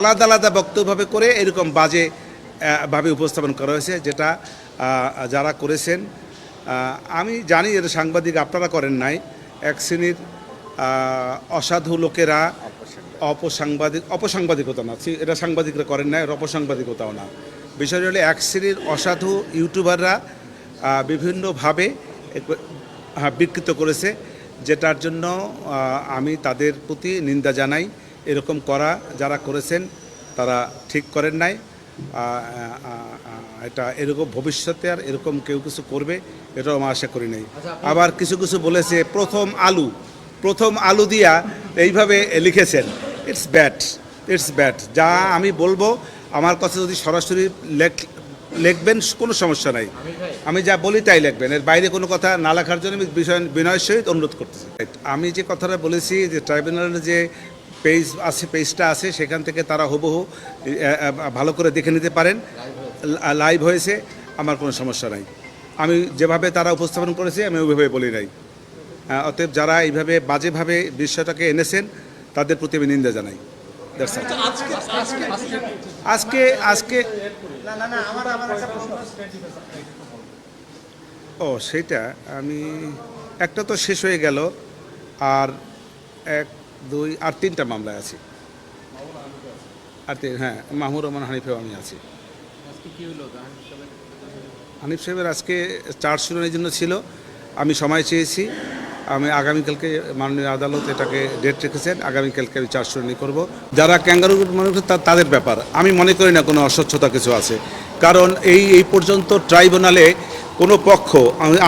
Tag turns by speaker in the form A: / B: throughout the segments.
A: আলাদা আলাদা বক্তব্যভাবে করে এরকম বাজে ভাবে উপস্থাপন করা হয়েছে যেটা যারা করেছেন আমি জানি এটা সাংবাদিক আপনারা করেন নাই এক শ্রেণির অসাধু লোকেরা অপসাংবাদিক অপসাংবাদিকতা না এটা সাংবাদিকরা করেন না এর অপসাংবাদিকতাও না। বিষয়টা হলো এক শ্রেণির অসাধু ইউটিউবাররা বিভিন্নভাবে হ্যাঁ, বিকৃত করেছে যেটার জন্য আমি তাদের প্রতি নিন্দা জানাই। এরকম করা যারা করেছেন তারা ঠিক করেন নাই। এটা এরকম ভবিষ্যতে আর এরকম কেউ কিছু করবে এটাও আমার আশা করি নাই। আবার কিছু কিছু বলেছে প্রথম আলু প্রথম আলু দিয়া এইভাবে লিখেছেন ইটস ব্যাট ইটস ব্যাট যা আমি বলব আমার কথা যদি সরাসরি লেখ লিখবেন কোনো সমস্যা নাই। আমি যা বলি তাই লিখবেন। এর বাইরে কোনো কথা না লেখার জন্য আমি বিষয় বিনয়ের সহিত অনুরোধ করতেছি। আমি যে কথাটা বলেছি যে ট্রাইব্যুনালের যে পেজ আছে, পেজটা আছে, সেখান থেকে তারা হুবহু ভালো করে দেখে নিতে পারেন। লাইভ হয়েছে, আমার কোনো সমস্যা নাই। আমি যেভাবে তারা উপস্থাপন করেছে, আমি ওইভাবে বলি নাই। অতএব যারা এইভাবে বাজেভাবে বিষয়টাকে এনেছেন, তাদের প্রতি আমি নিন্দা জানাই। আজকে আজকে। ও, সেটা আমি, একটা তো শেষ হয়ে গেল, আর এক দুই আর তিনটা মামলায় আছি। আর তিন হ্যাঁ মাহমুর রহমান হানিফেও আমি আছি। হানিফ সাহেবের আজকে চার শুনানির জন্য ছিল। আমি সময় চেয়েছি। আমি আগামীকালকে মাননীয় আদালত এটাকে ডেট রেখেছেন। আগামীকালকে আমি চার শুনানি করব। যারা ক্যাঙ্গারু মনে করছে তাদের ব্যাপার। আমি মনে করি না কোনো অস্বচ্ছতা কিছু আছে। কারণ এই এই পর্যন্ত ট্রাইব্যুনালে কোনো পক্ষ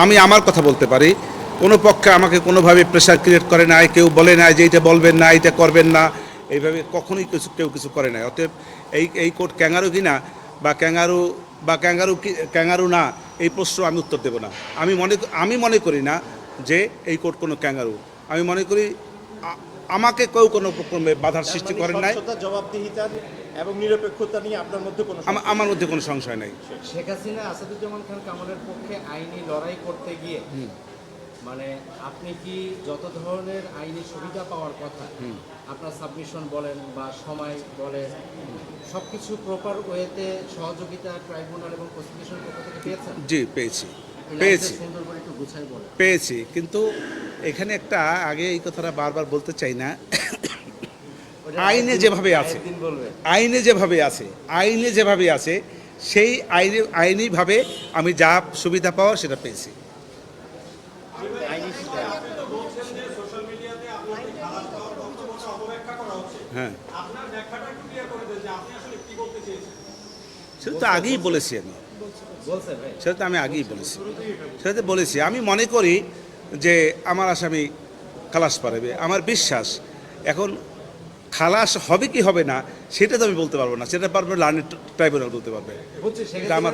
A: আমি আমার কথা বলতে পারি। কোনো পক্ষে আমাকে কোনোভাবে প্রেশার ক্রিয়েট করে নাই কেউ বলে নাই যে এটা বলবেন না এটা করবেন না। এইভাবে কখনোই কিছু কেউ কিছু করে নাই। অতএব এই এই কোর্ট ক্যাঙ্গারু কিনা বা ক্যাঙ্গারু বা ক্যাঙ্গারু কি ক্যাঙ্গারু না এই প্রশ্ন আমি উত্তর দেব না। আমি মনে আমি মনে করি না যে এই কোর্ট কোনো ক্যাঙ্গারু। আমি মনে করি আমাকে কেউ কোনো রকমে বাধার সৃষ্টি করেন নাই।
B: স্বচ্ছতা, জবাবদিহিতা এবং নিরপেক্ষতা নিয়ে আপনার মধ্যে কোনো
A: আমার মধ্যে কোনো সংশয় নাই।
C: শেখ হাসিনা আসাদুজ্জামান খান কামালের পক্ষে আইনি লড়াই করতে গিয়ে মানে আপনি কি যত ধরনের আইনি সুবিধা পাওয়ার কথা আপনার সাবমিশন বলেন বা সময় বলেন সবকিছু প্রপার ওয়েতে সহযোগিতা ট্রাইব্যুনাল এবং প্রসিকিউশন পক্ষ থেকে পেয়েছেন?
A: জি পেয়েছি। পেয়েছি। পেয়েছি। কিন্তু এখানে একটা আগে এই কথাটা বারবার বলতে চাই না। আইনে যেভাবে আছে। আইনে যেভাবে আছে আইনে যেভাবে আছে সেই আইনে আইনিভাবে আমি যা সুবিধা পাওয়া সেটা পেয়েছি
C: আইনি সুবিধা।
A: হ্যাঁ। সেটা তো আগেই বলেছি আমি। সেটা তো আমি আগেই বলেছি। সেটা তো বলেছি। আমি মনে করি যে আমার আসামি খালাস পারবে আমার বিশ্বাস এখন খালাস হবে কি হবে না সেটা তো আমি বলতে পারব না। সেটা পারবে লার্নিং ট্রাইব্যুনাল বলতে পারবে। আমার